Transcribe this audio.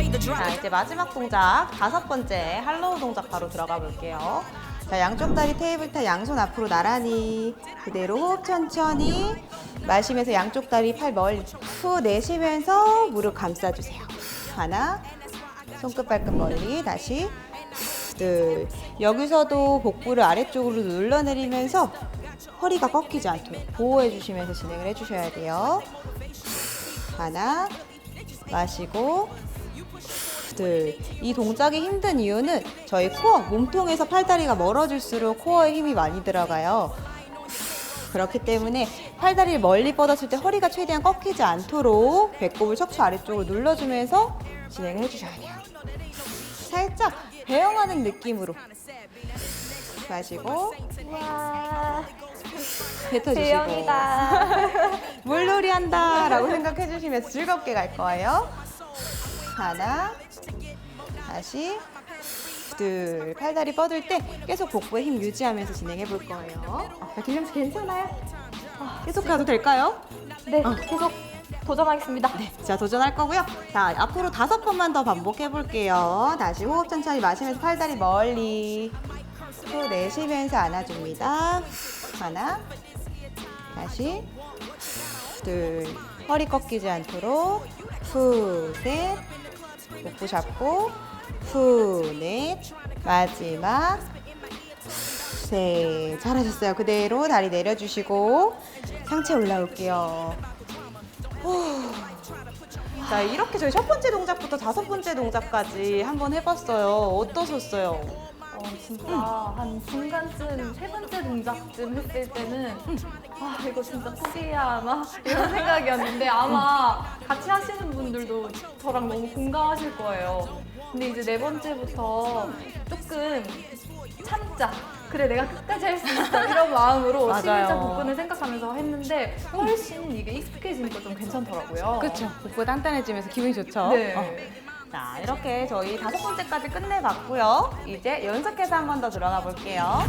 자, 이제 마지막 동작, 다섯 번째 할로우 동작 바로 들어가 볼게요. 자, 양쪽 다리 테이블 타 양손 앞으로 나란히 그대로 호흡 천천히 마시면서 양쪽 다리 팔 멀리 후 내쉬면서 무릎 감싸주세요. 후, 하나, 손끝 발끝 멀리 다시 후, 둘. 여기서도 복부를 아래쪽으로 눌러내리면서 허리가 꺾이지 않도록 보호해 주시면서 진행을 해 주셔야 돼요. 후, 하나, 마시고 둘. 이 동작이 힘든 이유는 저희 코어, 몸통에서 팔다리가 멀어질수록 코어에 힘이 많이 들어가요. 그렇기 때문에 팔다리를 멀리 뻗었을 때 허리가 최대한 꺾이지 않도록 배꼽을 척추 아래쪽으로 눌러주면서 진행을 해주셔야 돼요. 살짝 배영하는 느낌으로 마시고 와, 뱉어주시고. 물놀이 한다 라고 생각해 주시면서 즐겁게 갈 거예요. 하나, 다시, 둘. 팔다리 뻗을 때 계속 복부에 힘 유지하면서 진행해 볼 거예요. 아, 김영 씨 괜찮아요? 아, 계속 가도 될까요? 네, 계속 도전하겠습니다. 네, 자 도전할 거고요. 자 앞으로 다섯 번만 더 반복해 볼게요. 다시 호흡 천천히 마시면서 팔다리 멀리 후 내쉬면서 안아줍니다. 하나, 다시 둘, 허리 꺾이지 않도록 후, 셋, 복부 잡고 후, 넷, 마지막 셋, 잘하셨어요. 그대로 다리 내려주시고 상체 올라올게요. 자 이렇게 저희 첫 번째 동작부터 다섯 번째 동작까지 한번 해봤어요. 어떠셨어요? 어, 진짜 한 중간쯤 세 번째 동작쯤 했을 때는 아 이거 진짜 포기해야 하나 이런 생각이었는데 아마 같이 하시는 분들도 저랑 너무 공감하실 거예요. 근데 이제 네 번째부터 조금 참자. 그래 내가 끝까지 할 수 있어 이런 마음으로 맞아요. 심리적 부분을 생각하면서 했는데 훨씬 이게 익숙해지니까 좀 괜찮더라고요. 그렇죠. 복부 단단해지면서 기분이 좋죠. 네. 어. 자 이렇게 저희 다섯 번째까지 끝내봤고요. 이제 연속해서 한 번 더 들어가 볼게요.